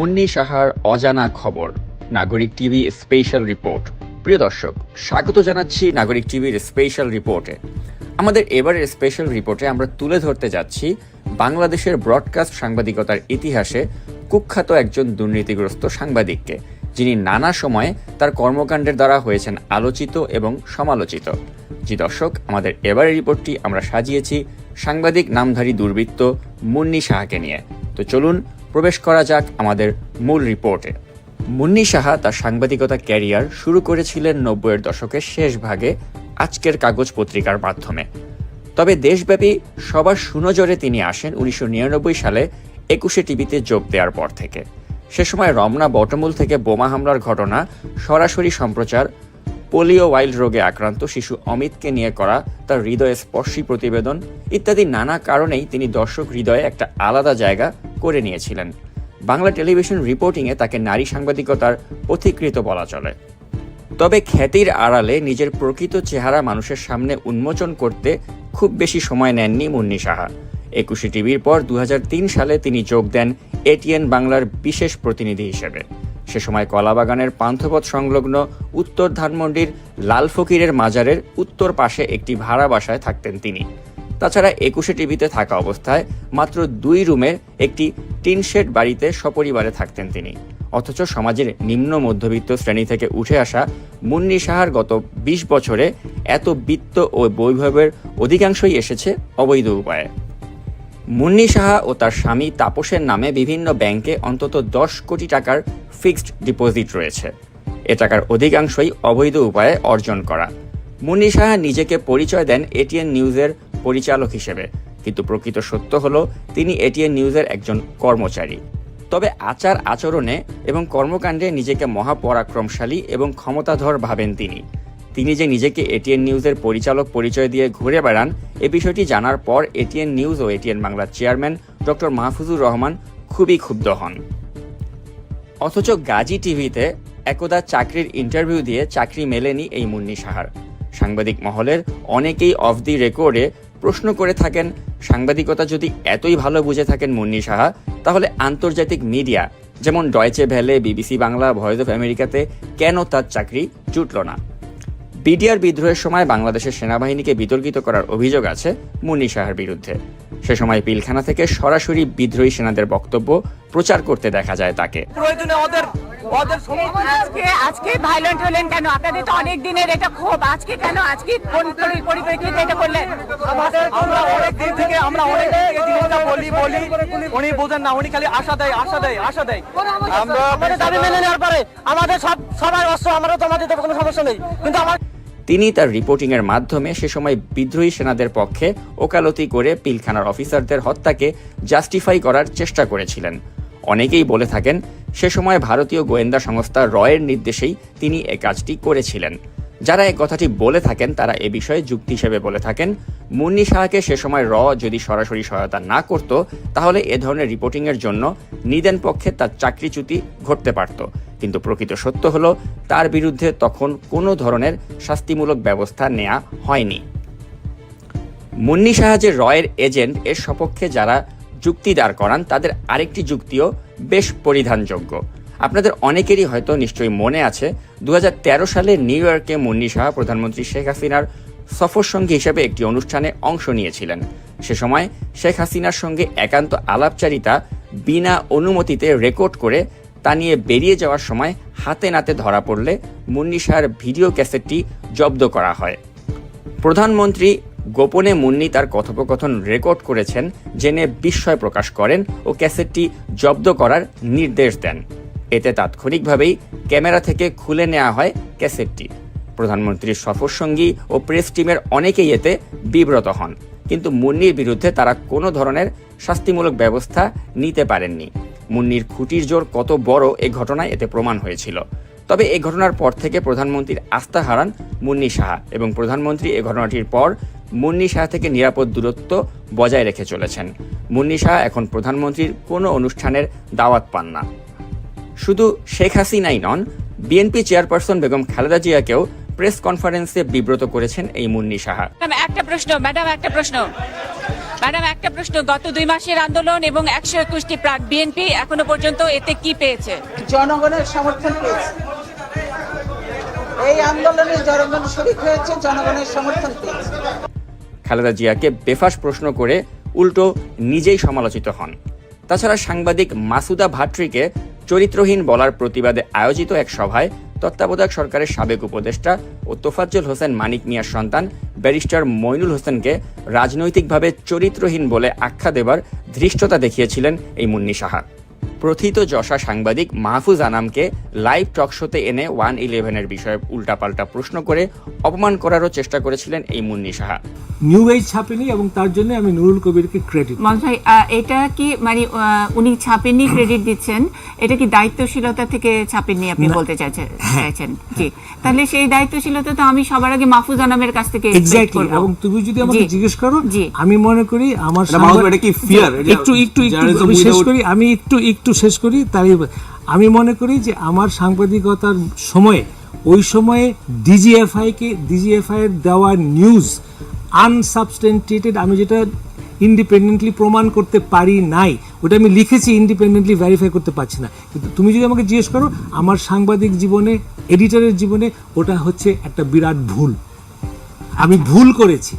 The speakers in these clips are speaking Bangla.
মুন্নি সাহার অজানা খবর, নাগরিক টিভি স্পেশাল রিপোর্ট। প্রিয় দর্শক, স্বাগত জানাচ্ছি নাগরিক টিভির স্পেশাল রিপোর্টে। আমাদের এবারের স্পেশাল রিপোর্টে আমরা তুলে ধরতে যাচ্ছি বাংলাদেশের ব্রডকাস্ট সাংবাদিকতার ইতিহাসে কুখ্যাত একজন দুর্নীতিগ্রস্ত সাংবাদিককে, যিনি নানা সময়ে তার কর্মকাণ্ডের দ্বারা হয়েছেন আলোচিত এবং সমালোচিত। জি দর্শক, আমাদের এবারের রিপোর্টটি আমরা সাজিয়েছি সাংবাদিক নামধারী দুর্বৃত্ত মুন্নি সাহাকে নিয়ে। তো চলুন প্রবেশ করা যাক আমাদের মূল রিপোর্টে। মুন্নি সাহা তার সাংবাদিকতা ক্যারিয়ার শুরু করেছিলেন নব্বইয়ের দশকের শেষ ভাগে আজকের কাগজ পত্রিকার মাধ্যমে। তবে দেশব্যাপী সবার সুনজরে তিনি আসেন উনিশশো নিরানব্বই সালে একুশে টিভিতে যোগ দেওয়ার পর থেকে। সে সময় রমনা বটমূল থেকে বোমা হামলার ঘটনা সরাসরি সম্প্রচার পোলিও ওয়াইল্ড রোগে আক্রান্ত শিশু অমিতকে নিয়ে করা তার হৃদয়ে স্পর্শী প্রতিবেদন, ইত্যাদি নানা কারণেই তিনি দর্শক হৃদয়ে একটা আলাদা জায়গা করে নিয়েছিলেন। বাংলা টেলিভিশন রিপোর্টিংয়ে তাকে নারী সাংবাদিকতার পথিকৃত বলা চলে। তবে খ্যাতির আড়ালে নিজের প্রকৃত চেহারা মানুষের সামনে উন্মোচন করতে খুব বেশি সময় নেননি মুন্নি সাহা। একুশে টিভির পর দু হাজার তিন সালে তিনি যোগ দেন এটিএন বাংলার বিশেষ প্রতিনিধি হিসেবে। সে সময় কলাবাগানের পান্থপথ সংলগ্ন উত্তর ধানমন্ডির লাল ফকিরের মাজারের উত্তর পাশে একটি ভাড়া বাসায় থাকতেন তিনি। তাছাড়া একুশে টিভিতে থাকা অবস্থায় মাত্র দুই রুমের একটি টিনশেড বাড়িতে সপরিবারে থাকতেন তিনি। অথচ সমাজের নিম্ন মধ্যবিত্ত শ্রেণি থেকে উঠে আসা মুন্নি সাহার গত ২০ বছরে এত বিত্ত ও বৈভবের অধিকাংশই এসেছে অবৈধ উপায়ে। মুন্নি সাহা ও তার স্বামী তাপসের নামে বিভিন্ন ব্যাংকে অন্তত দশ কোটি টাকার ফিক্সড ডিপোজিট রয়েছে। এ টাকার অধিকাংশই অবৈধ উপায়ে অর্জন করা। মুন্নি সাহা নিজেকে পরিচয় দেন এটিএন নিউজের পরিচালক হিসেবে। কিন্তু প্রকৃত সত্য হল, তিনি এটিএন নিউজের একজন কর্মচারী। তবে আচার আচরণে এবং কর্মকাণ্ডে নিজেকে মহাপরাক্রমশালী এবং ক্ষমতাধর ভাবেন তিনি। তিনি যে নিজেকে এটিএন নিউজের পরিচালক পরিচয় দিয়ে ঘুরে বেড়ান, এ বিষয়টি জানার পর এটিএন নিউজ ও এটিএন বাংলার চেয়ারম্যান ডক্টর মাহফুজুর রহমান খুবই ক্ষুব্ধ হন। অথচ গাজী টিভিতে একদা চাকরির ইন্টারভিউ দিয়ে চাকরি মেলেনি এই মুন্নি সাহার। সাংবাদিক মহলের অনেকেই অফ দি রেকর্ডে প্রশ্ন করে থাকেন, সাংবাদিকতা যদি এতই ভালো বুঝে থাকেন মুন্নি সাহা, তাহলে আন্তর্জাতিক মিডিয়া, যেমন Deutsche Welle BBC Bangla voice of আমেরিকাতে কেন তার চাকরি জুটল না? বিডিআর বিদ্রোহের সময় বাংলাদেশের সেনাবাহিনীকে বিতর্কিত করার অভিযোগ আছে মুন্নি সাহার বিরুদ্ধে। সে সময় পিলখানা থেকে সরাসরি বিদ্রোহী সেনাদের বক্তব্য প্রচার করতে দেখা যায় তাকে। প্রয়োজনে ওদের ওদের সময় আজকে আজকে ভাইলেন্ট হলেন কেন? আপনাদের তো অনেক দিনের এটা ক্ষোভ। আজকে কেন? আজকে কোন পরিপ্রেক্ষিতে এটা করলেন? আমাদের আমরা অনেক দিন থেকে আমরা অনেক জিনিসটা বলি বলি। উনি বোঝেন না উনি খালি আশা দেয় আশা দেয় আশা দেয়। আমরা আমাদের দাবি মেনে নেওয়ার পরে আমাদের সব সবার অস্ত্র আমারও জমা দিতে কোনো সমস্যা নেই। কিন্তু আমার তিনি তার রিপোর্টিংয়ের মাধ্যমে সে সময় বিদ্রোহী সেনাদের পক্ষে ওকালতি করে পিলখানার অফিসারদের হত্যাকে জাস্টিফাই করার চেষ্টা করেছিলেন। অনেকেই বলে থাকেন, সে সময় ভারতীয় গোয়েন্দা সংস্থা রয়ের নির্দেশেই তিনি এ কাজটি করেছিলেন। যারা এই কথাটি বলে থাকেন, তারা এ বিষয়ে যুক্তি হিসেবে বলে থাকেন। মুন্নি শাহকে সে সময় র যদি সরাসরি সহায়তা না করত, তাহলে এ ধরনের রিপোর্টিংয়ের জন্য নিদেন পক্ষে তার চাকরিচ্যুতি ঘটতে পারত। কিন্তু প্রকৃত সত্য হল, তার বিরুদ্ধে তখন কোনো ধরনের শাস্তিমূলক ব্যবস্থা নেওয়া হয়নি। মুন্নি শাহ যে রয়ের এজেন্ট, এর সপক্ষে যারা যুক্তি দাঁড় করান, তাদের আরেকটি যুক্তিও বেশ পরিধানযোগ্য। আপনাদের অনেকেরই হয়তো নিশ্চয়ই মনে আছে দু হাজার তেরো সালে নিউ ইয়র্কে মুন্নি শাহ প্রধানমন্ত্রী শেখ হাসিনার সফর সঙ্গী হিসেবে একটি অনুষ্ঠানে অংশ নিয়েছিলেন। সে সময় শেখ হাসিনার সঙ্গে একান্ত আলাপচারিতা বিনা অনুমতিতে রেকর্ড করে তা নিয়ে বেরিয়ে যাওয়ার সময় হাতে নাতে ধরা পড়লে মুন্নি শাহর ভিডিও ক্যাসেটটি জব্দ করা হয়। প্রধানমন্ত্রী গোপনে মুন্নি তার কথোপকথন রেকর্ড করেছেন, জেনে বিস্ময় প্রকাশ করেন ও ক্যাসেটটি জব্দ করার নির্দেশ দেন। এতে তাৎক্ষণিকভাবেই ক্যামেরা থেকে খুলে নেওয়া হয় ক্যাসেটটি। প্রধানমন্ত্রীর সফরসঙ্গী ও প্রেস টিমের অনেকেই এতে বিব্রত হন, কিন্তু মুন্নির বিরুদ্ধে তারা কোনো ধরনের শাস্তিমূলক ব্যবস্থা নিতে পারেননি। মুন্নির খুঁটির জোর কত বড় এ ঘটনায় এতে প্রমাণ হয়েছিল। তবে এ ঘটনার পর থেকে প্রধানমন্ত্রীর আস্থা হারান মুন্নি সাহা এবং প্রধানমন্ত্রী এই ঘটনাটির পর মুন্নি সাহা থেকে নিরাপদ দূরত্ব বজায় রেখে চলেছেন। মুন্নি সাহা এখন প্রধানমন্ত্রীর কোনো অনুষ্ঠানের দাওয়াত পান না। শুধু শেখ হাসিনাই নন বিএনপি চেয়ারপারসন বেগম খালেদা জিয়াকেও প্রেস কনফারেন্সে বিব্রত করেছেন এই মুন্নি সাহা। একটা প্রশ্ন ম্যাডাম একটা প্রশ্ন। ম্যাডাম একটা প্রশ্ন গত দুই মাসের আন্দোলন এবং একশো একুশটি প্রাক বিএনপি এখনও পর্যন্ত এতে কি পেয়েছে? জনগণের সমর্থন পেয়েছে। এই আন্দোলনে জনগণ শরিক হয়েছে জনগণের সমর্থন পেয়েছে। খালেদা জিয়াকে বেফাস প্রশ্ন করে উল্টো নিজেই সমালোচিত হন। তাছাড়া সাংবাদিক মাসুদা ভাট্রিকে চরিত্রহীন বলার প্রতিবাদে আয়োজিত এক সভায় তত্ত্বাবধায়ক সরকারের সাবেক উপদেষ্টা ও তোফাজ্জল হোসেন মানিক মিয়ার সন্তান ব্যারিস্টার মইনুল হোসেনকে রাজনৈতিকভাবে চরিত্রহীন বলে আখ্যা দেবার ধৃষ্টতা দেখিয়েছিলেন এই মুন্নি সাহা। প্রথিত যশা সাংবাদিক মাহফুজ আনামকে লাইভ টক শোতে এনে ওয়ান ইলেভেনের বিষয়ে উল্টাপাল্টা প্রশ্ন করে অপমান করারও চেষ্টা করেছিলেন এই মুন্নি সাহা। নিউ এজ ছাপেনি এবং তার জন্য আমি নুরুল কবিরকে ক্রেডিট এটা কি মানে উনি ছাপেননি ক্রেডিট দিচ্ছেন? এটা কি দায়িত্বশীলতা থেকে ছাপেননি আপনি বলতে চাইছেন চাইছেন? জি। তাহলে সেই দায়িত্বশীলতা তো আমি সবার আগে মাহফুজ আনামের কাছ থেকে এক্স্যাক্টলি এবং তুমি যদি আমাকে জিজ্ঞেস করো আমি মনে করি আমার এটা এটা কি? এটা একটু একটু একটু আমি শেষ করি আমি একটু একটু শেষ করি, তাই আমি মনে করি যে আমার সাংবাদিকতার সময়ে, ওই সময়ে ডিজিএফআই কে ডিজিএফআই এর দেওয়া নিউজ আনসাবস্টেন্টেটেড আমি যেটা ইন্ডিপেন্ডেন্টলি প্রমাণ করতে পারি নাই, ওটা আমি লিখেছি ইন্ডিপেন্ডেন্টলি ভেরিফাই করতে পারছি না। কিন্তু তুমি যদি আমাকে জিজ্ঞেস করো, আমার সাংবাদিক জীবনে এডিটরের জীবনে, ওটা হচ্ছে একটা বিরাট ভুল। আমি ভুল করেছি।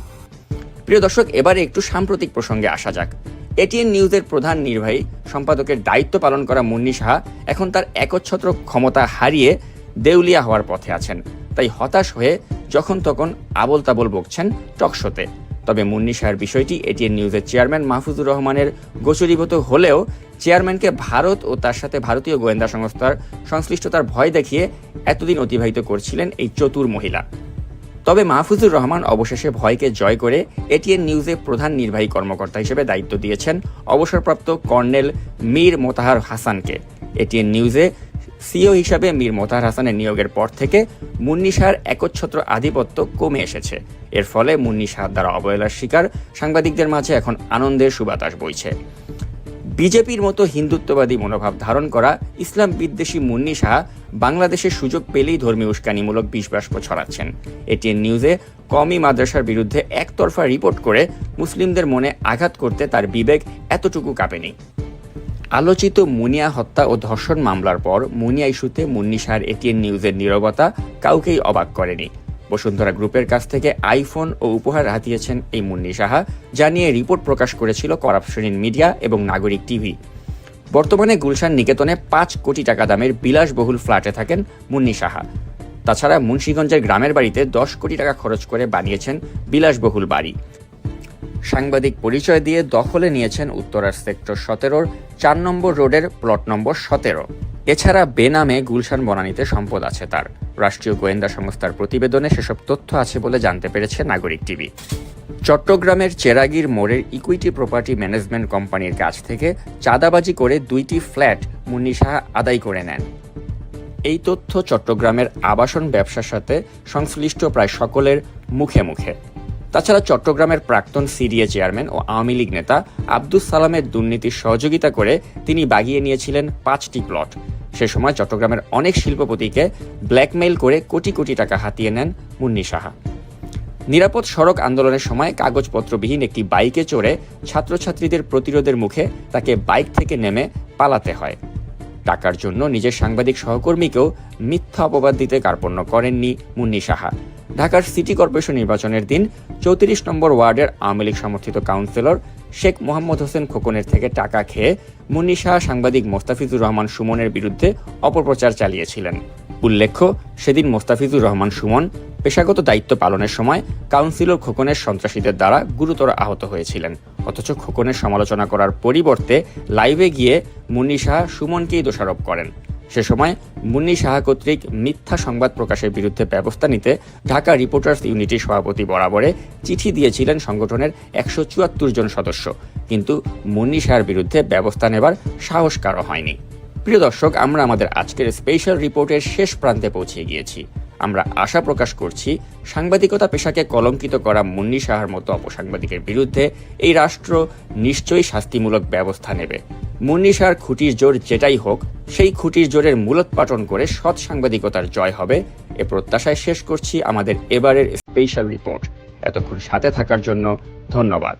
প্রিয় দর্শক, এবারে একটু সাম্প্রতিক প্রসঙ্গে আসা যাক। এটিএন নিউজের প্রধান নির্বাহী সম্পাদকের দায়িত্ব পালন করা মুন্নি সাহা এখন তার একচ্ছত্র ক্ষমতা হারিয়ে দেউলিয়া হওয়ার পথে আছেন। তাই হতাশ হয়ে যখন তখন আবল তাবল বকছেন টকশোতে তবে মুন্নি সাহার বিষয়টি এটিএন নিউজের চেয়ারম্যান মাহফুজুর রহমানের গোচরীভূত হলেও চেয়ারম্যানকে ভারত ও তার সাথে ভারতীয় গোয়েন্দা সংস্থার সংশ্লিষ্টতার ভয় দেখিয়ে এতদিন অতিবাহিত করছিলেন এই চতুর মহিলা। তবে মাহফুজুর রহমান অবশেষে ভয়কে জয় করে এটিএন নিউজে প্রধান নির্বাহী কর্মকর্তা হিসেবে দায়িত্ব দিয়েছেন অবসরপ্রাপ্ত কর্নেল মীর মোতাহার হাসানকে। এটিএন নিউজে সিও হিসাবে মীর মোতাহার হাসানের নিয়োগের পর থেকে মুন্নি শাহর একচ্ছত্র আধিপত্য কমে এসেছে। এর ফলে মুন্নি শাহর দ্বারা অবহেলার শিকার সাংবাদিকদের মাঝে এখন আনন্দের সুবাতাস বইছে। বিজেপির মতো হিন্দুত্ববাদী মনোভাব ধারণ করা ইসলাম বিদ্বেষী মুন্নি শাহ বাংলাদেশের সুযোগ পেলেই ধর্মীয় উস্কানিমূলক বিষবাষ্প ছড়াচ্ছেন। এটিএন নিউজে কমি মাদ্রাসার বিরুদ্ধে একতরফা রিপোর্ট করে মুসলিমদের মনে আঘাত করতে তার বিবেক এতটুকু কাঁপেনি। আলোচিত মুনিয়া হত্যা ও ধর্ষণ মামলার পর মুনিয়া ইস্যুতে মুন্নি শাহর এটিএন নিউজের নীরবতা কাউকেই অবাক করেনি। বসুন্ধরা গ্রুপের কাছ থেকে আইফোন ও উপহার হাতিয়েছেন এই মুন্নি সাহা, যা নিয়ে রিপোর্ট প্রকাশ করেছিল করাপশন ইন মিডিয়া এবং নাগরিক টিভি। বর্তমানে গুলশান নিকেতনে পাঁচ কোটি টাকা দামের বিলাসবহুল ফ্ল্যাটে থাকেন মুন্নি সাহা। তাছাড়া মুন্সীগঞ্জের গ্রামের বাড়িতে দশ কোটি টাকা খরচ করে বানিয়েছেন বিলাসবহুল বাড়ি। সাংবাদিক পরিচয় দিয়ে দখলে নিয়েছেন উত্তরার সেক্টর সতেরোর চার নম্বর রোডের প্লট নম্বর সতেরো। এছাড়া বেনামে গুলশান বনানীতে সম্পদ আছে তার। রাষ্ট্রীয় গোয়েন্দা সংস্থার প্রতিবেদনে সেসব তথ্য আছে বলে জানতে পেরেছে নাগরিক টিভি। চট্টগ্রামের চেরাগির মোড়ের ইকুইটি প্রপার্টি ম্যানেজমেন্ট কোম্পানির কাছ থেকে চাঁদাবাজি করে দুইটি ফ্ল্যাট মুন্নি সাহা আদায় করে নেন। এই তথ্য চট্টগ্রামের আবাসন ব্যবসার সাথে সংশ্লিষ্ট প্রায় সকলের মুখে মুখে। তাছাড়া চট্টগ্রামের প্রাক্তন সিডিএ চেয়ারম্যান ও আওয়ামী লীগ নেতা আব্দুস সালামের দুর্নীতির সহযোগিতা করে তিনি বাগিয়ে নিয়েছিলেন পাঁচটি প্লট। সে সময় চট্টগ্রামের অনেক শিল্পপতিকে ব্ল্যাকমেইল করে কোটি কোটি টাকা হাতিয়ে নেন মুন্নি সাহা। নিরাপদ সড়ক আন্দোলনের সময় কাগজপত্রবিহীন একটি বাইকে চড়ে ছাত্রছাত্রীদের প্রতিরোধের মুখে তাকে বাইক থেকে নেমে পালাতে হয়। টাকার জন্য নিজের সাংবাদিক সহকর্মীকেও মিথ্যা অপবাদ দিতে কার্পণ্য করেননি মুন্নি সাহা। ঢাকার সিটি কর্পোরেশন নির্বাচনের দিন চৌত্রিশ নম্বর ওয়ার্ডের আওয়ামী লীগ সমর্থিত কাউন্সিলর শেখ মোহাম্মদ হোসেন খোকনের থেকে টাকা খেয়ে মুন্নি সাহা সাংবাদিক মোস্তাফিজুর রহমান সুমনের বিরুদ্ধে অপপ্রচার চালিয়েছিলেন। উল্লেখ্য, সেদিন মোস্তাফিজুর রহমান সুমন পেশাগত দায়িত্ব পালনের সময় কাউন্সিলর খোকনের সন্ত্রাসীদের দ্বারা গুরুতর আহত হয়েছিলেন। অথচ খোকনের সমালোচনা করার পরিবর্তে লাইভে গিয়ে মুন্নি সাহা সুমনকেই দোষারোপ করেন। সে সময় মুন্নি সাহা কর্তৃক মিথ্যা সংবাদ প্রকাশের বিরুদ্ধে ব্যবস্থা নিতে ঢাকা রিপোর্টার্স ইউনিটির সভাপতি বরাবরে চিঠি দিয়েছিলেন সংগঠনের একশো চুয়াত্তর জন সদস্য। কিন্তু মুন্নি সাহার বিরুদ্ধে ব্যবস্থা নেবার সাহস কারও হয়নি। প্রিয় দর্শক, আমরা আমাদের আজকের স্পেশাল রিপোর্টের শেষ প্রান্তে পৌঁছে গিয়েছি। আমরা আশা প্রকাশ করছি সাংবাদিকতা পেশাকে কলঙ্কিত করা মুন্নি সাহার মতো অপসাংবাদিকের বিরুদ্ধে এই রাষ্ট্র নিশ্চয়ই শাস্তিমূলক ব্যবস্থা নেবে। মুন্নি সাহার খুঁটির জোর যেটাই হোক সেই খুঁটির জোরের মূলোৎপাটন করে সৎ সাংবাদিকতার জয় হবে, এ প্রত্যাশায় শেষ করছি আমাদের এবারের স্পেশাল রিপোর্ট এতক্ষণ সাথে থাকার জন্য ধন্যবাদ।